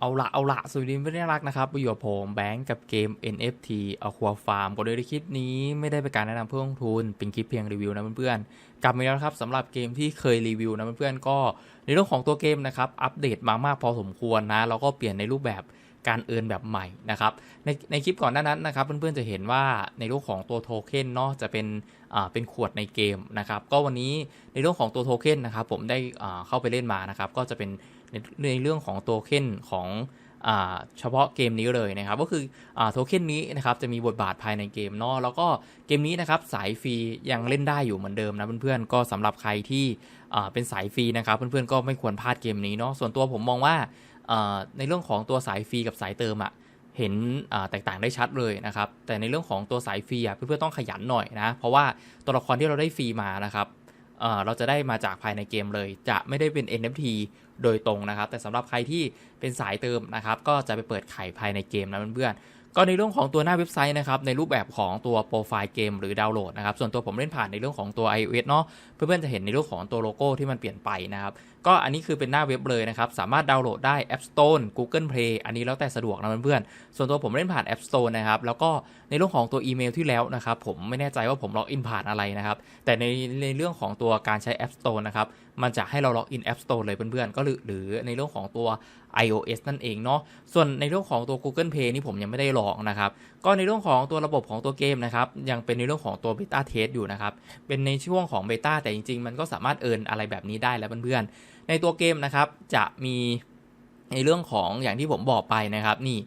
เอาละเอาละสวัสดีเพื่อนที่รักนะครับประโยชน์ผมแบงก์กับเกม NFT Aqua Farm ก็โดยในคลิปนี้ไม่ได้เป็นการแนะนำเพื่อลงทุน เป็นคลิปเพียงรีวิวนะเพื่อนๆ กลับมาแล้วครับสำหรับเกมที่เคยรีวิวนะเพื่อนๆ ก็ในเรื่องของตัวเกมนะครับ อัปเดตมามากพอสมควรนะแล้วก็เปลี่ยนในรูปแบบการเอินแบบใหม่นะครับ ในในคลิปก่อนหน้านั้นนะครับ เพื่อนๆจะเห็นว่าในเรื่องของตัวโทเค็นเนาะจะเป็นอ่าเป็นขวดในเกมนะครับ ก็วันนี้ในเรื่องของตัวโทเค็นนะครับผมได้อ่าเข้าไปเล่นมานะครับ ก็จะเป็นในในเรื่องของตัวเค็นของเฉพาะเกมนี้เลยนะครับ ก็คืออโทเค็นนี้นะครับจะมีบทบาทภายในเกมเนาะแล้วก็เกมนี้นะครับสายฟรียังเล่นได้อยู่เหมือนเดิมนะเพื่อนๆก็สำหรับใครที่เป็นสายฟรีนะครับเพื่อนๆก็ไม่ควรพลาดเกมนี้เนาะส่วนตัวผมมองว่าในเรื่องของตัวสายฟรีกับสายเติมอะเห็นแตกต่างได้ชัดเลยนะครับ แต่ในเรื่องของตัวสายฟรีอะเพื่อนๆต้องขยันหน่อยนะเพราะว่าตัวละครที่เราได้ฟรีมานะครับเราจะได้มาจากภายในเกมเลย จะไม่ได้เป็น NFT โดยตรงนะครับ แต่สำหรับใครที่เป็นสายเติมนะครับก็จะไปเปิดไข่ภายในเกมนะเพื่อนๆก็ในเรื่องของตัวหน้าเว็บไซต์นะครับในรูปแบบของตัวโปรไฟล์เกมหรือดาวน์โหลดนะครับส่วนตัวผมเล่นผ่านในเรื่องของตัว iOS เนาะเพื่อนๆจะเห็นในเรื่องของตัวโลโก้ที่มันเปลี่ยนไปนะครับ ก็อันนี้คือเป็นหน้าเว็บเลยนะครับ สามารถดาวน์โหลดได้ App Store Google Play อันนี้แล้วแต่สะดวกนะเพื่อนๆส่วนตัวผมเล่นผ่าน App Store นะครับ แล้วก็ในเรื่องของตัวอีเมลที่แล้วนะครับ ผมไม่แน่ใจว่าผมล็อกอินผ่านอะไรนะครับ แต่ในในเรื่องของตัวการใช้ App Store นะครับมันจะให้เราล็อกอิน App Store เลยเพื่อนๆ ก็หรือหรือในเรื่องของตัว iOS นั่นเองเนาะ ส่วนในเรื่องของตัว Google Play นี่ผมยังไม่ได้ลองนะครับ ก็ในเรื่องของตัวระบบของตัวเกมนะครับยังเป็นในเรื่องของตัว Beta Test อยู่นะครับเป็นในช่วงของ Beta แต่จริงๆ มันก็สามารถเอินอะไรแบบนี้ได้แล้วเพื่อนๆในตัวเกมนะครับจะมีในเรื่องของอย่างที่ผมบอกไปนะครับนี่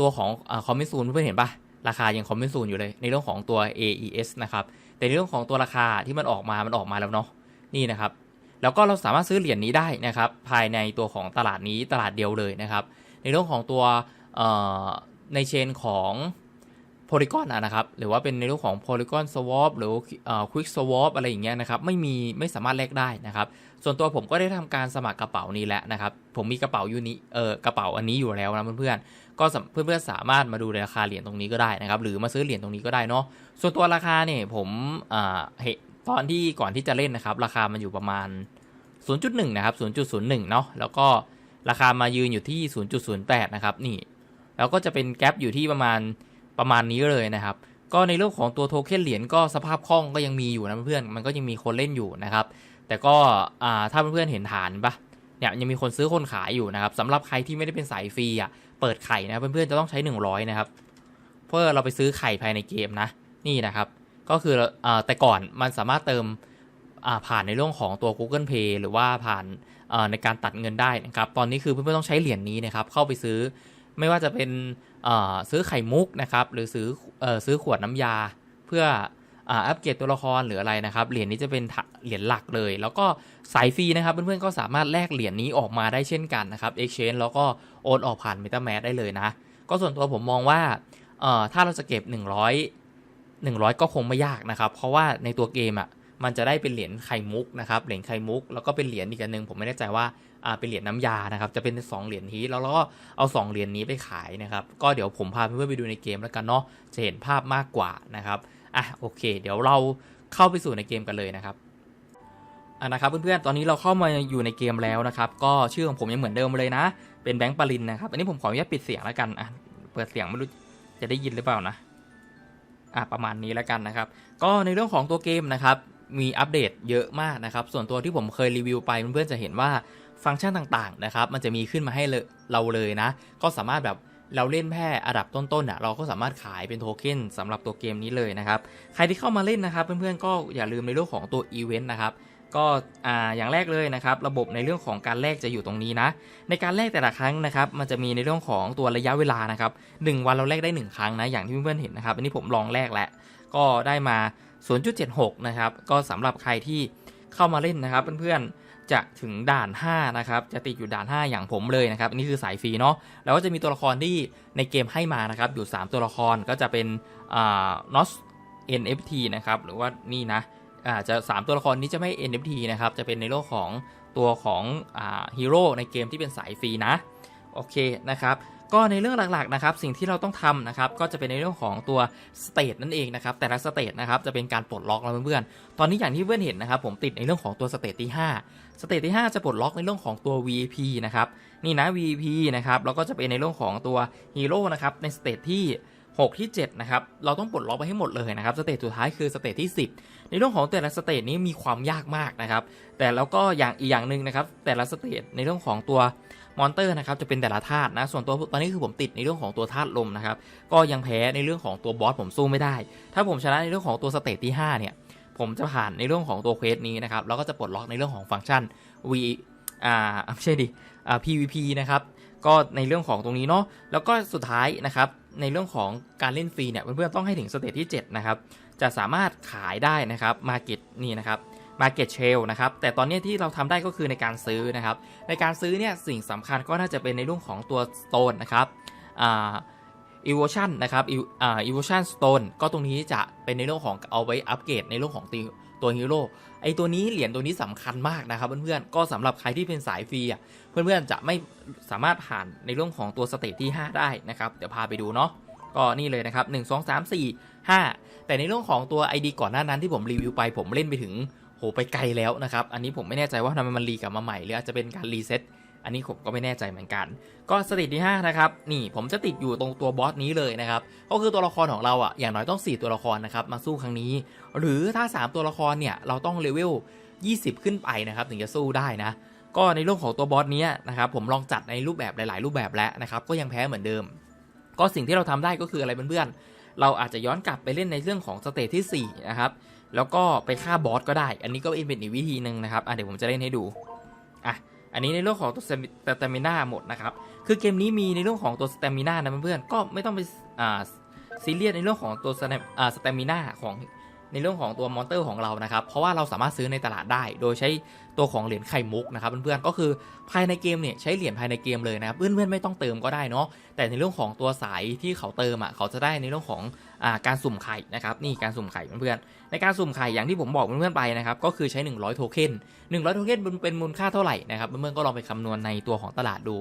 ตัวของคอมมิชซูนเพื่อนๆเห็นปะราคายังคอมมิชซูนอยู่เลย ในเรื่องของตัว AES นะครับแต่ในเรื่องของตัวราคาที่มันออกมามันออกมาแล้วเนาะนี่นะครับแล้วก็เราสามารถซื้อเหรียญนี้ได้นะครับภายในตัวของตลาดนี้ตลาดเดียวเลยนะครับในเรื่องของตัว ในเชนของ Polygon อะนะครับ หรือว่าเป็นในเรื่องของ Polygon Swap หรือเอ่อ Quick Swap อะไรอย่างเงี้ยนะครับไม่มีไม่สามารถแลกได้นะครับ ส่วนตัวผมก็ได้ทำการสมัครกระเป๋านี้แล้วนะครับ ผมมีกระเป๋ายูนิเออกระเป๋าอันนี้อยู่แล้วนะเพื่อนๆก็เพื่อนๆสามารถมาดูราคาเหรียญตรงนี้ก็ได้นะครับ หรือมาซื้อเหรียญตรงนี้ก็ได้เนาะส่วนตัวราคาเนี่ยผมอ่าเห็นตอนที่ก่อนที่จะเล่นนะครับ ราคามันอยู่ประมาณ 0.1 นะครับ 0.01 เนาะแล้วก็ราคามายืนอยู่ที่ 0.08 นะครับ นี่ แล้วก็จะเป็นแกลบอยู่ที่ประมาณประมาณนี้เลยนะครับ ก็ในเรื่องของตัวโทเค็นเหรียญก็สภาพคล่องก็ยังมีอยู่นะเพื่อนมันก็ยังมีคนเล่นอยู่นะครับ แต่ก็อ่าถ้าเพื่อนๆเห็นฐานปะเนี่ยยังมีคนซื้อคนขายอยู่นะครับสำหรับใครที่ไม่ได้เป็นสายฟรีอะเปิดไข่นะเพื่อนๆจะต้องใช้ 100 นะครับ เพื่อเราไปซื้อไข่ภายในเกมนะนี่นะครับ ก็คืออแต่ก่อนมันสามารถเติมผ่านในเรื่องของตัว Google Pay หรือว่าผ่านในการตัดเงินได้นะครับ ตอนนี้คือเพื่อนๆต้องใช้เหรียญนี้นะครับ เข้าไปซื้อ ไม่ว่าจะเป็นซื้อไข่มุกนะครับ หรือซื้อซื้อขวดน้ำยา เพื่ออัปเกรดตัวละครหรืออะไรนะครับ เหรียญนี้จะเป็นเหรียญหลักเลย แล้วก็สายฟรีนะครับ เพื่อนๆก็สามารถแลกเหรียญนี้ออกมาได้เช่นกันนะครับ Exchange แล้วก็โอนออกผ่าน MetaMask ได้เลยนะ ก็ส่วนตัวผมมองว่าถ้าเราจะเก็บ 100 100 ก็คงไม่ยากนะครับ เพราะว่าในตัวเกมอะ มันจะได้เป็นเหรียญไข่มุกนะครับเหรียญไข่มุก แล้วก็เป็นเหรียญอีกอันหนึ่งผมไม่แน่ใจว่าอ่าเป็นเหรียญน้ำยานะครับจะเป็น 2 เหรียญนี้แล้วเราก็เอา 2 เหรียญนี้ไปขายนะครับก็เดี๋ยวผมพาเพื่อนๆไปดูในเกมแล้วกันเนาะจะเห็นภาพมากกว่านะครับอะโอเค เดี๋ยวเราเข้าไปสู่ในเกมกันเลยนะครับอะนะครับเพื่อนๆ ตอนนี้เราเข้ามาอยู่ในเกมแล้วนะครับ ก็ชื่อของผมยังเหมือนเดิมเลยนะ เป็นแบงค์ปรินนะครับ อันนี้ผมขออนุญาตปิดเสียงแล้วกัน อะ เปิดเสียงไม่รู้จะได้ยินหรือเปล่านะ อะประมาณนี้แล้วกันนะครับ ก็ในเรื่องของตัวเกมนะครับ มีอัปเดตเยอะมากนะครับ ส่วนตัวที่ผมเคยรีวิวไปเพื่อนๆจะเห็นว่าฟังก์ชันต่างๆนะครับ มันจะมีขึ้นมาให้เราเลยนะ ก็สามารถแบบเราเล่นแค่อันดับต้นๆอะเราก็สามารถขายเป็นโทเค็นสำหรับตัวเกมนี้เลยนะครับ ใครที่เข้ามาเล่นนะครับ เพื่อนๆก็อย่าลืมในเรื่องของตัวอีเวนต์นะครับก็อ่าอย่างแรกเลยนะครับ ระบบในเรื่องของการแลกจะอยู่ตรงนี้นะ ในการแลกแต่ละครั้งนะครับ มันจะมีในเรื่องของตัวระยะเวลานะครับหนึ่งวันเราแลกได้ 1 ครั้งนะ อย่างที่เพื่อนๆเห็นนะครับ อันนี้ผมลองแลกแล้วก็ได้มา 0.76 นะครับ ก็สำหรับใครที่เข้ามาเล่นนะครับ เพื่อนๆ จะถึงด่าน 5 นะครับ จะติดอยู่ด่าน 5 อย่างผมเลยนะครับ อันนี้คือสายฟรีเนาะ แล้วก็จะมีตัวละครที่ในเกมให้มานะครับ อยู่ 3 ตัวละคร ก็จะเป็นอ่า NOS NFT นะครับ หรือว่านี่นะอาจจะ 3 ตัวละครนี้จะไม่ NFT นะครับ จะเป็นในโลกของตัวของอ่าฮีโร่ในเกมที่เป็นสายฟรีนะ โอเคนะครับ ก็ในเรื่องหลักๆนะครับสิ่งที่เราต้องทำนะครับก็จะเป็นในเรื่องของตัวสเตทนั่นเองนะครับแต่ละสเตทนะครับจะเป็นการปลดล็อกแล้วเพื่อนๆตอนนี้อย่างที่เพื่อนเห็นนะครับผมติดในเรื่องของตัวสเตทที่5สเตทที่ 5 จะปลดล็อกในเรื่องของตัว VIP นะครับนี่นะ VIP นะครับแล้วก็จะเป็นในเรื่องของตัวฮีโร่นะครับในสเตทที่6 ที่7นะครับเราต้องปลดล็อกไปให้หมดเลยนะครับสเตจสุดท้ายคือสเตจที่ 10 ในเรื่องของแต่ละสเตจนี้มีความยากมากนะครับแต่แล้วก็อย่างอีกอย่างหนึ่งนะครับแต่ละสเตจในเรื่องของตัว มอนเตอร์นะครับจะเป็นแต่ละธาตุนะ ส่วนตัวตอนนี้คือผมติดในเรื่องของตัวธาตุลมนะครับ ก็ยังแพ้ในเรื่องของตัวบอสผมสู้ไม่ได้ ถ้าผมชนะในเรื่องของตัวสเตจที่ 5 เนี่ย ผมจะผ่านในเรื่องของตัวเควสนี้นะครับ แล้วก็จะปลดล็อกในเรื่องของฟังก์ชัน V อ่าไม่ใช่ดิอ่า PVP นะครับ ก็ในเรื่องของตรงนี้เนาะ แล้วก็สุดท้ายนะครับ ในเรื่องของการเล่นฟรีเนี่ยเพื่อนๆต้องให้ถึงสเตจที่7นะครับ จะสามารถขายได้นะครับ Market นี่นะครับ Market s h a r e นะครับ แต่ตอนนี้ที่เราทำได้ก็คือในการซื้อนะครับ ในการซื้อเนี่ยสิ่งสำคัญก็น่าจะเป็นในเรื่องของตัว Stone นะครับอ่า Evolution นะครับ Ev- อ่า Evolution Stone ก็ตรงนี้จะเป็นในเรื่องของเอาไว้อัปเกรดในเรื่องของตัวตัวฮีโร่ไอตัวนี้เหรียญตัวนี้สำคัญมากนะครับเพื่อนๆก็สำหรับใครที่เป็นสายฟรีอะเพื่อนๆจะไม่สามารถผ่านในเรื่องของตัวสเตจที่ 5 ได้นะครับเดี๋ยวพาไปดูเนาะก็นี่เลยนะครับ 1 2 3 4 5 แต่ในเรื่องของตัว ID ก่อนหน้านั้นที่ผมรีวิวไปผมเล่นไปถึง โหไปไกลแล้วนะครับ อันนี้ผมไม่แน่ใจว่าทำไมมันรีกลับมาใหม่หรืออาจจะเป็นการรีเซ็ตอันนี้ผมก็ไม่แน่ใจเหมือนกัน ก็สเตจที่5นะครับ นี่ผมจะติดอยู่ตรงตัวบอสนี้เลยนะครับ ก็คือตัวละครของเราอะ อย่างน้อยต้อง 4 ตัวละครนะครับ มาสู้ครั้งนี้ หรือถ้า 3 ตัวละครเนี่ย เราต้องเลเวล 20 ขึ้นไปนะครับ ถึงจะสู้ได้นะ ก็ในเรื่องของตัวบอสนี้นะครับ ผมลองจัดในรูปแบบหลาย ๆ รูปแบบแล้วนะครับ ก็ยังแพ้เหมือนเดิม ก็สิ่งที่เราทำได้ก็คืออะไรเพื่อนๆ เราอาจจะย้อนกลับไปเล่นในเรื่องของสเตจที่4นะครับ แล้วก็ไปฆ่าบอสก็ได้ อันนี้ก็เป็นอีกวิธีหนึ่งนะครับอะเดี๋ยวผมจะเล่นให้ดูอะอันนี้ในเรื่องของตัวสเตมิน่าหมดนะครับ คือเกมนี้มีในเรื่องของตัวสเตมิน่านะเพื่อนๆ ก็ไม่ต้องไปอ่าซีเรียสในเรื่องของตัวสเตมิน่าของ ในเรื่องของตัวมอนเตอร์ของเรานะครับ เพราะว่าเราสามารถซื้อในตลาดได้ โดยใช้ตัวของเหรียญไข่มุกนะครับเพื่อนๆ ก็คือภายในเกมเนี่ยใช้เหรียญภายในเกมเลยนะครับเพื่อนๆไม่ต้องเติมก็ได้เนาะ แต่ในเรื่องของตัวสายที่เขาเติมอะเขาจะได้ในเรื่องของอาการสุ่มไข่นะครับนี่การสุ่มไข่เพื่อนๆ ในการสุ่มไข่อย่างที่ผมบอกเพื่อนๆไปนะครับก็คือใช้ 100 โทเค็น 100 โทเค็นเป็นมูลค่าเท่าไหร่นะครับเพื่อนๆก็ลองไปคำนวณในตัวของตลาดดู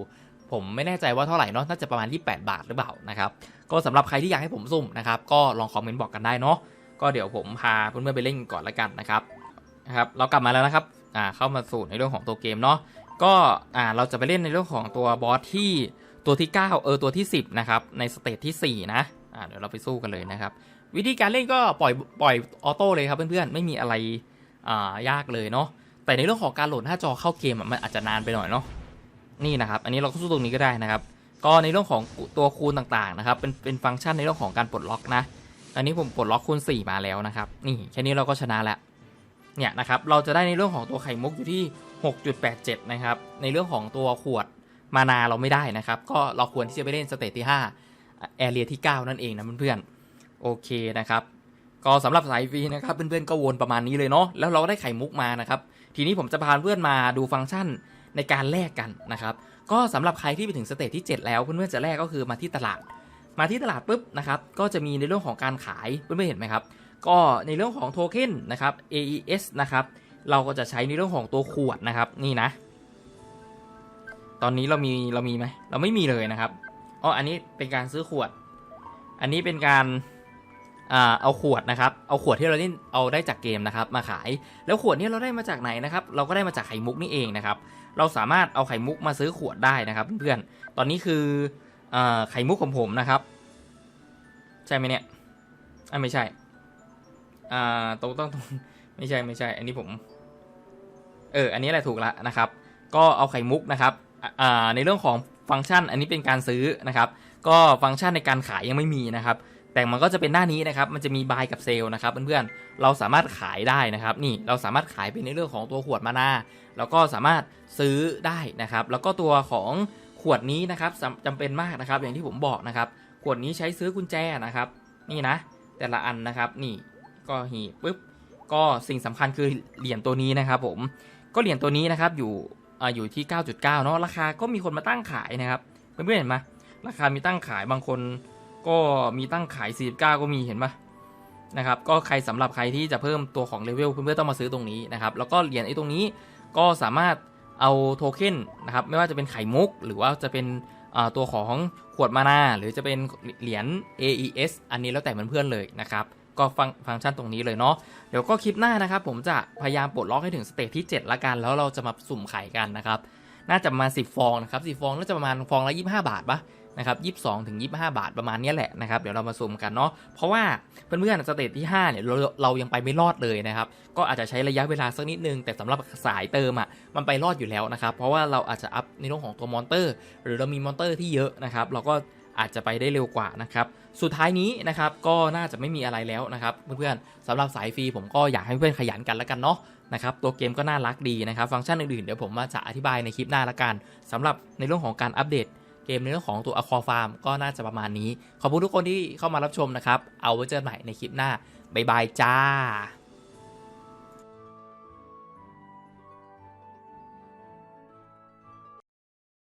ผมไม่แน่ใจว่าเท่าไหร่เนาะ น่าจะประมาณ 28 บาทหรือเปล่านะครับ ก็สำหรับใครที่อยากให้ผมสุ่มนะครับ ก็ลองคอมเมนต์บอกกันได้เนาะ ก็เดี๋ยวผมพาเพื่อนๆไปเล่นก่อนละกันนะครับนะครับ เรากลับมาแล้วนะครับอ่าเข้ามาสู่ในเรื่องของตัวเกมเนาะก็อ่าเราจะไปเล่นในเรื่องของตัวบอสที่ตัวที่ 9 เออตัวที่ 10 นะครับ ในสเตจที่ 4 นะอ่าเดี๋ยวเราไปสู้กันเลยนะครับ วิธีการเล่นก็ปล่อยปล่อยออโต้เลยครับเพื่อนๆ ไม่มีอะไรอ่ายากเลยเนาะแต่ในเรื่องของการโหลดหน้าจอเข้าเกมมันอาจจะนานไปหน่อยเนาะนี่นะครับ อันนี้เราก็สู้ตรงนี้ก็ได้นะครับ ก็ในเรื่องของตัวคูณต่างๆนะครับ เป็นเป็นฟังก์ชันในเรื่องของการปลดล็อกนะ อันนี้ผมปลดล็อกคูณ4มาแล้วนะครับ นี่แค่นี้เราก็ชนะแล้ว เนี่ยนะครับ เราจะได้ในเรื่องของตัวไข่มุกอยู่ที่ 6.87 นะครับ ในเรื่องของตัวขวดมานาเราไม่ได้นะครับ ก็เราควรที่จะไปเล่นสเตจที่5แอเรียที่ 9 นั่นเองนะเพื่อนๆ โอเคนะครับ ก็สำหรับสายฟรีนะครับ เพื่อนๆ ก็วนประมาณนี้เลยเนาะ แล้วเราก็ได้ไข่มุกมานะครับ ทีนี้ผมจะพาเพื่อนมาดูฟังก์ชันในการแลกกันนะครับ ก็สำหรับใครที่ไปถึงสเตจที่ 7 แล้วเพื่อนๆ จะแลกก็คือมาที่ตลาด มาที่ตลาดปุ๊บนะครับก็จะมีในเรื่องของการขายเพื่อนๆเห็นไหมครับก็ในเรื่องของโทเค็นนะครับ AES นะครับเราก็จะใช้ในเรื่องของตัวขวดนะครับนี่นะ ตอนนี้เรามีเรามีไหมเราไม่มีเลยนะครับอ๋ออันนี้เป็นการซื้อขวด อันนี้เป็นการเอาขวดนะครับ เอาขวดที่เราเล่นเอาได้จากเกมนะครับ มาขาย แล้วขวดนี้เราได้มาจากไหนนะครับ เราก็ได้มาจากไข่มุกนี่เองนะครับ เราสามารถเอาไข่มุกมาซื้อขวดได้นะครับ เพื่อนๆ ตอนนี้คือ ไข่มุกของผมนะครับ ใช่ไหมเนี่ยอ่าไม่ใช่อ่าตรงต้องตรงไม่ใช่ไม่ใช่ อันนี้ผม เออ อันนี้แหละถูกละนะครับ ก็เอาไข่มุกนะครับอ่าในเรื่องของฟังก์ชัน อันนี้เป็นการซื้อนะครับ ก็ฟังก์ชันในการขายยังไม่มีนะครับ แต่มันก็จะเป็นหน้านี้นะครับ มันจะมีบายกับเซลล์นะครับเพื่อนๆ เราสามารถขายได้นะครับ นี่เราสามารถขายเป็นในเรื่องของตัวขวดมานาแล้วก็สามารถซื้อได้นะครับ แล้วก็ตัวของ ขวดนี้นะครับจำเป็นมากนะครับ อย่างที่ผมบอกนะครับ ขวดนี้ใช้ซื้อกุญแจนะครับ นี่นะ แต่ละอันนะครับนี่ก็หีปุ๊บก็สิ่งสำคัญคือเหรียญตัวนี้นะครับ ผมก็เหรียญตัวนี้นะครับอยู่ออยู่ที่ 9.9 เนาะราคาก็มีคนมาตั้งขายนะครับเพื่อนๆเห็นไหมราคามีตั้งขายบางคนก็มีตั้งขาย 49 ก็มีเห็นปะนะครับก็ใครสำหรับใครที่จะเพิ่มตัวของเลเวลเพื่อนๆต้องมาซื้อตรงนี้นะครับแล้วก็เหรียญไอ้ตรงนี้ก็สามารถ เอาโทเค็นนะครับไม่ว่าจะเป็นไข่มุก หรือว่าจะเป็นตัวของขวดมานาหรือจะเป็นเหรียญ AES อันนี้แล้วแต่เพื่อนๆเลยนะครับก็ฟังฟังก์ชันตรงนี้เลยเนาะเดี๋ยวก็คลิปหน้านะครับผมจะพยายามปลดล็อกให้ถึงสเตจที่ 7 ละกัน แล้วเราจะมาสุ่มไข่กันนะครับ น่าจะประมาณ10 ฟองนะครับ10 ฟองน่าจะประมาณฟองละ 25 บาทปะ นะครับ22ถึง25 บาทประมาณนี้แหละนะครับเดี๋ยวเรามาสุ่มกันเนาะเพราะว่าเพื่อนๆสเตจที่5เนี่ยเราเรายังไปไม่รอดเลยนะครับก็อาจจะใช้ระยะเวลาสักนิดนึง แต่สำหรับสายเติมอะมันไปรอดอยู่แล้วนะครับเพราะว่าเราอาจจะอัพในเรื่องของตัวมอนเตอร์ หรือเรามีมอนเตอร์ที่เยอะนะครับเราก็อาจจะไปได้เร็วกว่านะครับ สุดท้ายนี้นะครับก็น่าจะไม่มีอะไรแล้วนะครับเพื่อนๆสำหรับสายฟรีผมก็อยากให้เพื่อนขยันกันแล้วกันเนาะนะครับตัวเกมก็น่ารักดีนะครับ ฟังก์ชันอื่นๆเดี๋ยวผมมาจะอธิบายในคลิปหน้าละกันสำหรับในเรื่องของการอัปเดต เกมในเรื่องของตัวอคอฟาร์มก็น่าจะประมาณนี้ ขอบคุณทุกคนที่เข้ามารับชมนะครับ เอาไว้เจอกันใหม่ในคลิปหน้า บ๊ายบายจ้า